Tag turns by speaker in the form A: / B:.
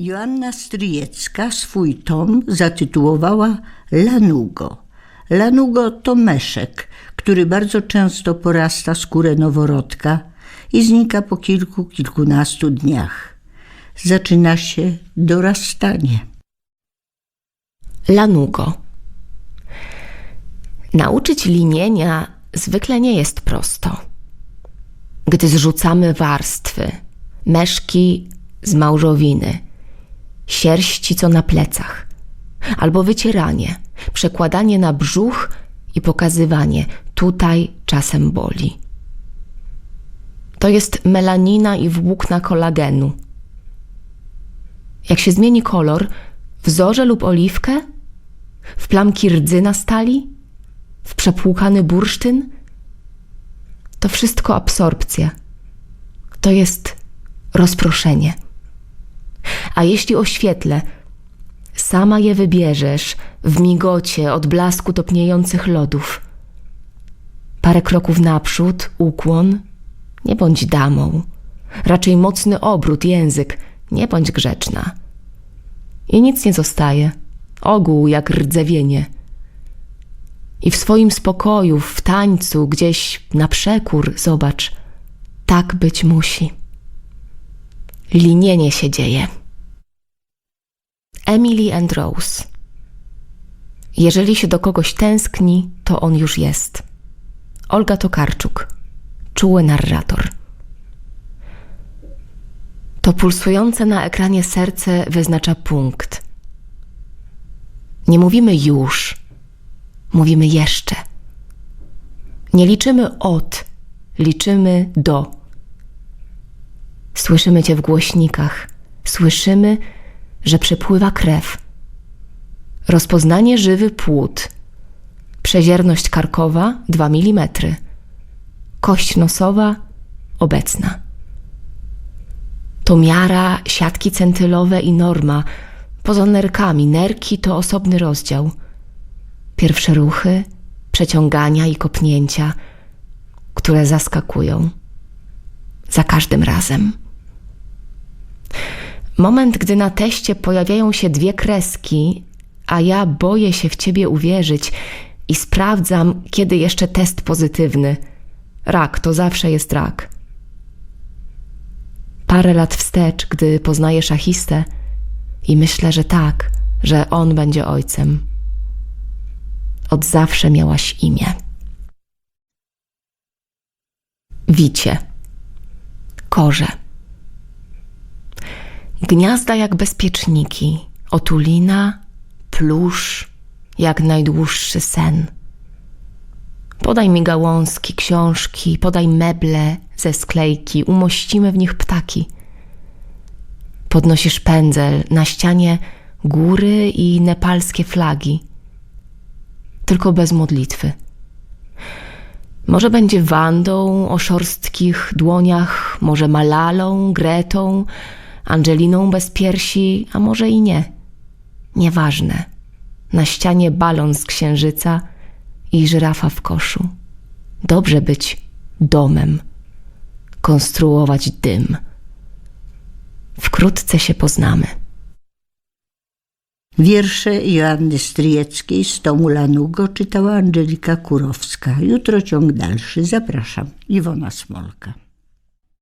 A: Joanna Stryjecka swój tom zatytułowała Lanugo. Lanugo to meszek, który bardzo często porasta skórę noworodka i znika po kilku, kilkunastu dniach. Zaczyna się dorastanie.
B: Lanugo. Nauczyć linienia zwykle nie jest prosto. Gdy zrzucamy warstwy, meszki z małżowiny, sierści co na plecach, albo wycieranie, przekładanie na brzuch i pokazywanie tutaj czasem boli. To jest melanina i włókna kolagenu. Jak się zmieni kolor, w lub oliwkę, w plamki rdzy na stali, w przepłukany bursztyn, to wszystko absorpcja. To jest rozproszenie. A jeśli oświetlę, sama je wybierzesz w migocie od blasku topniejących lodów. Parę kroków naprzód, ukłon, nie bądź damą. Raczej mocny obrót, język, nie bądź grzeczna. I nic nie zostaje. Ogół jak rdzewienie. I w swoim spokoju, w tańcu, gdzieś na przekór, zobacz, tak być musi. Linienie się dzieje. Emily and Rose. Jeżeli się do kogoś tęskni, to on już jest. Olga Tokarczuk, czuły narrator. To pulsujące na ekranie serce wyznacza punkt. Nie mówimy już, mówimy jeszcze. Nie liczymy od, liczymy do. Słyszymy cię w głośnikach, słyszymy, że przepływa krew. Rozpoznanie żywy płód. Przezierność karkowa 2 mm. Kość nosowa obecna. To miara, siatki centylowe i norma. Poza nerkami, nerki to osobny rozdział. Pierwsze ruchy, przeciągania i kopnięcia, które zaskakują. Za każdym razem. Moment, gdy na teście pojawiają się dwie kreski, a ja boję się w ciebie uwierzyć i sprawdzam, kiedy jeszcze test pozytywny. Rak to zawsze jest rak. Parę lat wstecz, gdy poznaję szachistę i myślę, że tak, że on będzie ojcem. Od zawsze miałaś imię. Wicie. Korze. Gniazda jak bezpieczniki, otulina, plusz, jak najdłuższy sen. Podaj mi gałązki, książki, podaj meble ze sklejki, umościmy w nich ptaki. Podnosisz pędzel, na ścianie góry i nepalskie flagi. Tylko bez modlitwy. Może będzie Wandą o szorstkich dłoniach, może Malalą, Gretą, Angeliną bez piersi, a może i nie. Nieważne. Na ścianie balon z księżyca i żyrafa w koszu. Dobrze być domem, konstruować dym. Wkrótce się poznamy.
A: Wiersze Joanny Stryjeckiej z tomu Lanugo czytała Angelika Kurowska. Jutro ciąg dalszy. Zapraszam. Iwona Smolka.